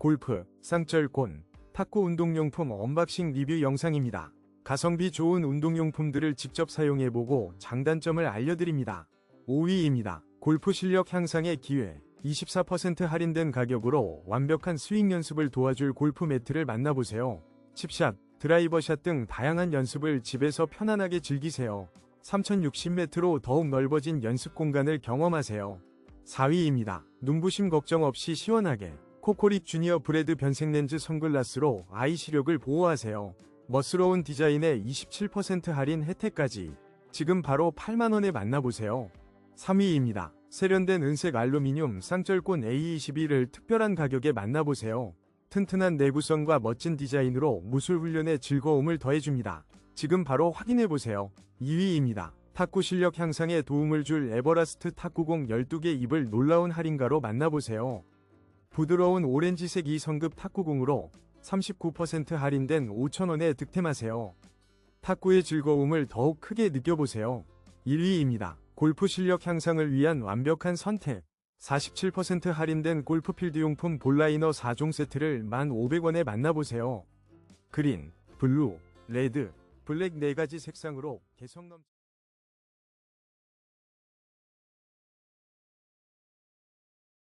골프, 쌍절곤, 탁구 운동용품 언박싱 리뷰 영상입니다. 가성비 좋은 운동용품들을 직접 사용해보고 장단점을 알려드립니다. 5위입니다. 골프 실력 향상의 기회. 24% 할인된 가격으로 완벽한 스윙 연습을 도와줄 골프 매트를 만나보세요. 칩샷, 드라이버샷 등 다양한 연습을 집에서 편안하게 즐기세요. 3060m로 더욱 넓어진 연습 공간을 경험하세요. 4위입니다. 눈부심 걱정 없이 시원하게 코코릭 주니어 브레드 변색 렌즈 선글라스로 아이 시력을 보호하세요. 멋스러운 디자인에 27% 할인 혜택까지 지금 바로 8만원에 만나보세요. 3위입니다. 세련된 은색 알루미늄 쌍절곤 A21을 특별한 가격에 만나보세요. 튼튼한 내구성과 멋진 디자인으로 무술 훈련에 즐거움을 더해줍니다. 지금 바로 확인해보세요. 2위입니다. 탁구 실력 향상에 도움을 줄 에버라스트 탁구공 12개 입을 놀라운 할인가로 만나보세요. 부드러운 오렌지색 2성급 탁구공으로 39% 할인된 5,000원에 득템하세요. 탁구의 즐거움을 더욱 크게 느껴보세요. 1위입니다. 골프 실력 향상을 위한 완벽한 선택. 47% 할인된 골프 필드 용품 볼라이너 4종 세트를 1,500원에 만나보세요. 그린, 블루, 레드, 블랙 4가지 색상으로 개성 넘